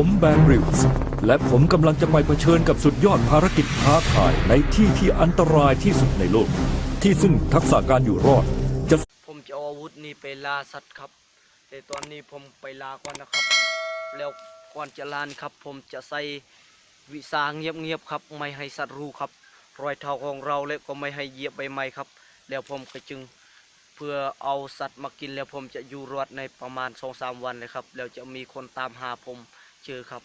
ผมแบนริวส์และผมกำลังจะไปเผชิญกับสุดยอดภารกิจท้าทายในที่ที่อันตรายที่สุดในโลก ที่ซึ่งทักษะการอยู่รอด จะผมจะเอาอาวุธนี้ไปล่าสัตว์ครับ แต่ตอนนี้ผมไปลาก่อนนะครับ แล้วก่อนจะลานครับ ผมจะใส่วิสาเงียบๆครับ ไม่ให้สัตว์รู้ครับ รอยเท้าของเราและก็ไม่ให้เหยียบใบไม้ครับ แล้วผมก็จึงเพื่อเอาสัตว์มากินแล้วผมจะอยู่รอดในประมาณสองสามวันเลยครับ แล้วจะมีคนตามหาผม เจอครับ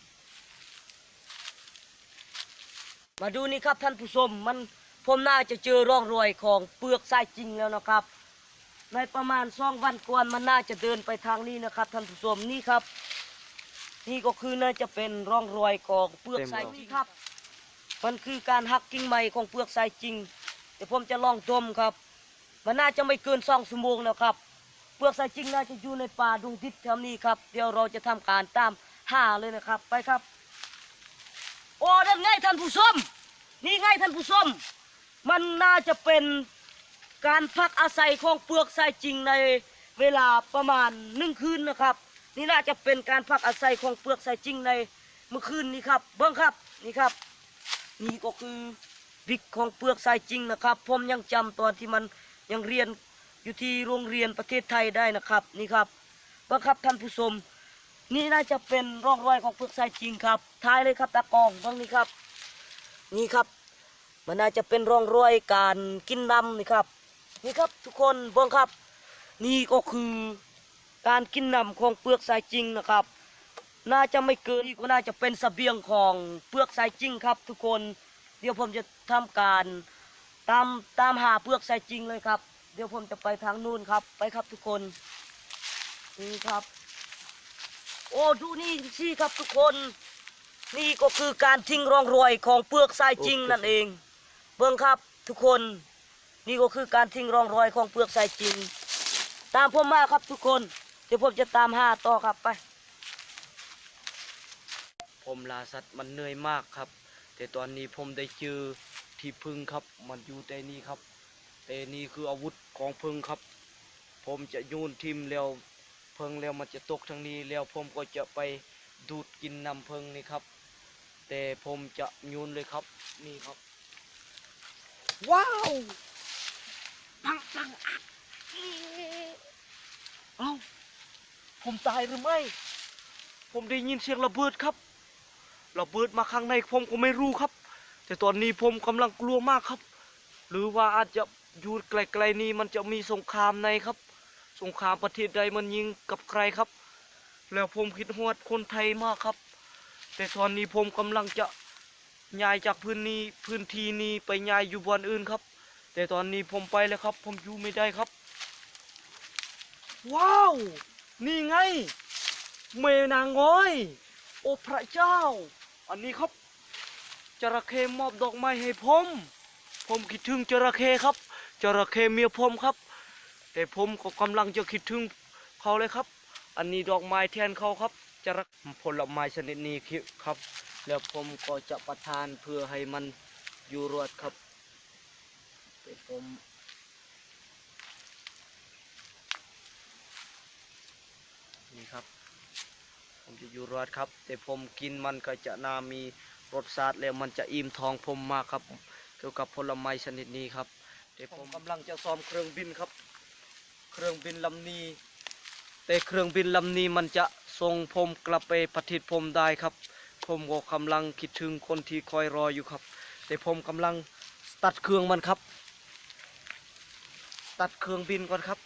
มาดูนี่ครับท่านผู้ชมมันผมน่าจะเจอร่องรอยของเปลือกทรายจริงแล้วนะครับ ในประมาณสองวันก่อนมันน่าจะเดินไปทางนี้นะครับท่านผู้ชมนี่ครับ นี่ก็คือน่าจะเป็นร่องรอยของเปลือกทรายจริงครับ มันคือการหักกิ่งไม้ของเปลือกทรายจริงเดี๋ยวผมจะลองดมครับ มันน่าจะไม่เกินสองชั่วโมงนะครับ เปลือกทรายจริงน่าจะอยู่ในป่าดงดิบแถวนี้ครับ เดี๋ยวเราจะทำการตาม หาเลยนะครับ ไปครับ โอ้นั่นไงท่านผู้ชมนี่ไงท่านผู้ชมมันน่าจะเป็นการพักอาศัยของเปลือกทรายจริงในเวลาประมาณหนึ่งคืนนะครับ นี่น่าจะเป็นการพักอาศัยของเปลือกทรายจริงในเมื่อคืนนี้ครับเบิ้งครับนี่ครับ นี่ก็คือวิกของเปลือกทรายจริงนะครับ ผมยังจำตอนที่มันยังเรียนอยู่ที่โรงเรียนประเทศไทยได้นะครับนี่ครับเบิ้งครับท่านผู้ชม นี่น่าจะเป็นร่องรอยของเปลือกทรายจริงครับ ท้ายเลยครับตากองเบ้างนี่ครับ นี่ครับ มันน่าจะเป็นร่องรอยการกินน้ำนี่ครับ นี่ครับทุกคนเบิ่งครับ นี่ก็คือการกินน้ำของเปลือกทรายจริงนะครับ น่าจะไม่เกินนี่ก็น่าจะเป็นเสบียงของเปลือกทรายจริงครับ ทุกคน เดี๋ยวผมจะทำการตามตามหาเปลือกทรายจริงเลยครับ เดี๋ยวผมจะไปทางนู้นครับ ไปครับทุกคน นี่ครับ โอ้ดูนี่สิครับทุกคน นี่ก็คือการทิ้งร่องรอยของเปลือกทรายจริงนั่นเอง เบิ่งครับทุกคน นี่ก็คือการทิ้งร่องรอยของเปลือกทรายจริง ตามผมมาครับทุกคน เดี๋ยวผมจะตามหาต่อครับไป ผมลาสัตว์มันเหนื่อยมากครับ แต่ตอนนี้ผมได้เจอที่พึ่งครับ มันอยู่แต่นี่ครับ แต่นี่คืออาวุธของพึ่งครับ ผมจะโยนทิมแล้ว เพิงแล้วมันจะตกทางนี้แล้วผมก็จะไปดูดกินน้ำเพิงนี่ครับ แต่ผมจะโยนเลยครับนี่ครับ ว้าวปังปังอัดเอ้าผมตายหรือไม่ ผมได้ยินเสียงระเบิดครับระเบิดมาข้างในผมก็ไม่รู้ครับ แต่ตอนนี้ผมกำลังกลัวมากครับ หรือว่าอาจจะอยู่ไกลๆนี้มันจะมีสงครามในครับ สงครามประเทศใดมันยิงกับใครครับ แล้วผมคิดฮอดคนไทยมากครับ แต่ตอนนี้ผมกำลังจะย้ายจากพื้นนี้พื้นที่นี้ไปย้ายอยู่บอนอื่นครับ แต่ตอนนี้ผมไปแล้วครับ ผมอยู่ไม่ได้ครับ ว้าว นี่ไง เมนางง้อย โอพระเจ้า อันนี้ครับจระเข้มอบดอกไม้ให้ผม ผมคิดถึงจระเข้ครับจระเข้เมียผมครับ แต่ผมก็กำลังจะคิดถึงเขาเลยครับ อันนี้ดอกไม้แทนเขาครับจะระผลไม้ชนิดนี้ครับ แล้วผมก็จะประทานเพื่อให้มันอยู่รอดครับแต่ผมนี่ครับ ผมจะอยู่รอดครับ แต่ผมกินมันก็จะนามีรสชาติแล้วมันจะอิ่มท้องผมมากครับ เกี่ยวกับผลไม้ชนิดนี้ครับ แต่ผมกำลังจะซ้อมเครื่องบินครับ เครื่องบินลำนี้ แต่เครื่องบินลำนี้มันจะส่งผมกลับไปประเทศผมได้ครับ ผมก็กำลังคิดถึงคนที่คอยรออยู่ครับ แต่ผมกำลังตัดเครื่องมันครับ ตัดเครื่องบินก่อนครับ